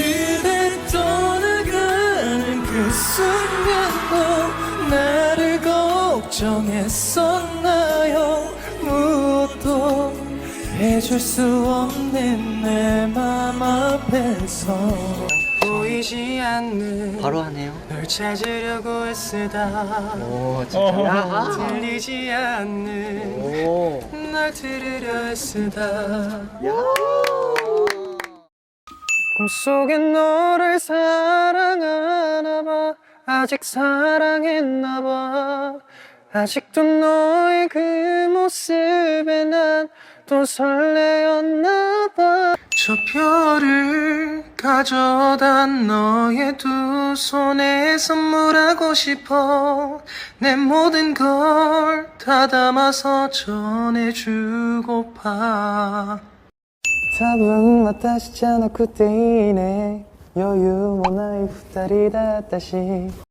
그대 떠나가는 그 순간도 나를 걱정했었나요 무엇도 해줄 수 없는 내 맘 앞에서 보이지 않는 바로 하네요. 널 찾으려고 애쓰다 오 진짜. 들리지 않는 오. 날 들으려 애쓰다 꿈속에 너를 사랑하나 봐. 아직 사랑했나 봐. 아직도 너의 그 모습에 난 또 설레었나 봐 저 별을 가져다 너의 두 손에 선물하고 싶어. 내 모든 걸 다 담아서 전해주고파 多分私じゃなくていいね。余裕もない二人だったし。